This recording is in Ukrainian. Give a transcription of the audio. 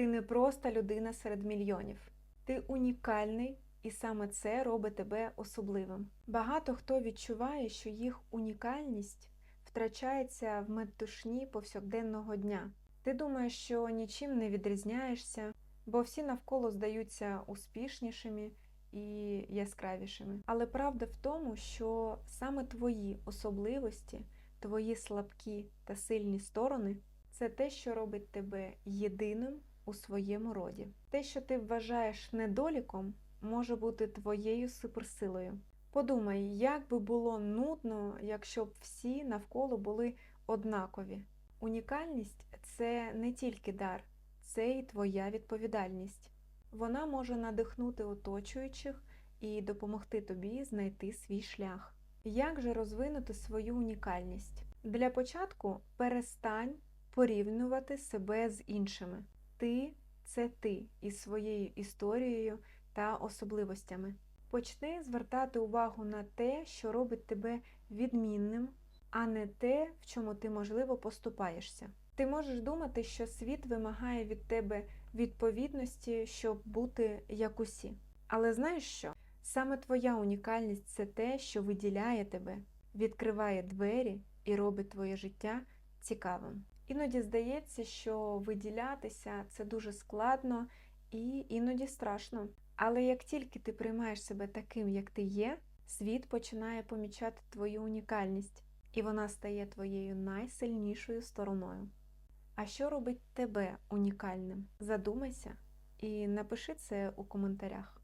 Ти не просто людина серед мільйонів. Ти унікальний, і саме це робить тебе особливим. Багато хто відчуває, що їх унікальність втрачається в метушні повсякденного дня. Ти думаєш, що нічим не відрізняєшся, бо всі навколо здаються успішнішими і яскравішими. Але правда в тому, що саме твої особливості, твої слабкі та сильні сторони це те, що робить тебе єдиним у своєму роді. Те, що ти вважаєш недоліком, може бути твоєю суперсилою. Подумай, як би було нудно, якщо б всі навколо були однакові. Унікальність це не тільки дар, це і твоя відповідальність. Вона може надихнути оточуючих і допомогти тобі знайти свій шлях. Як же розвинути свою унікальність? Для початку перестань порівнювати себе з іншими. Ти це ти із своєю історією та особливостями. Почни звертати увагу на те, що робить тебе відмінним, а не те, в чому ти, можливо, поступаєшся. Ти можеш думати, що світ вимагає від тебе відповідності, щоб бути як усі. Але знаєш що? Саме твоя унікальність це те, що виділяє тебе, відкриває двері і робить твоє життя цікавим. Іноді здається, що виділятися це дуже складно і іноді страшно. Але як тільки ти приймаєш себе таким, як ти є, світ починає помічати твою унікальність, і вона стає твоєю найсильнішою стороною. А що робить тебе унікальним? Задумайся і напиши це у коментарях.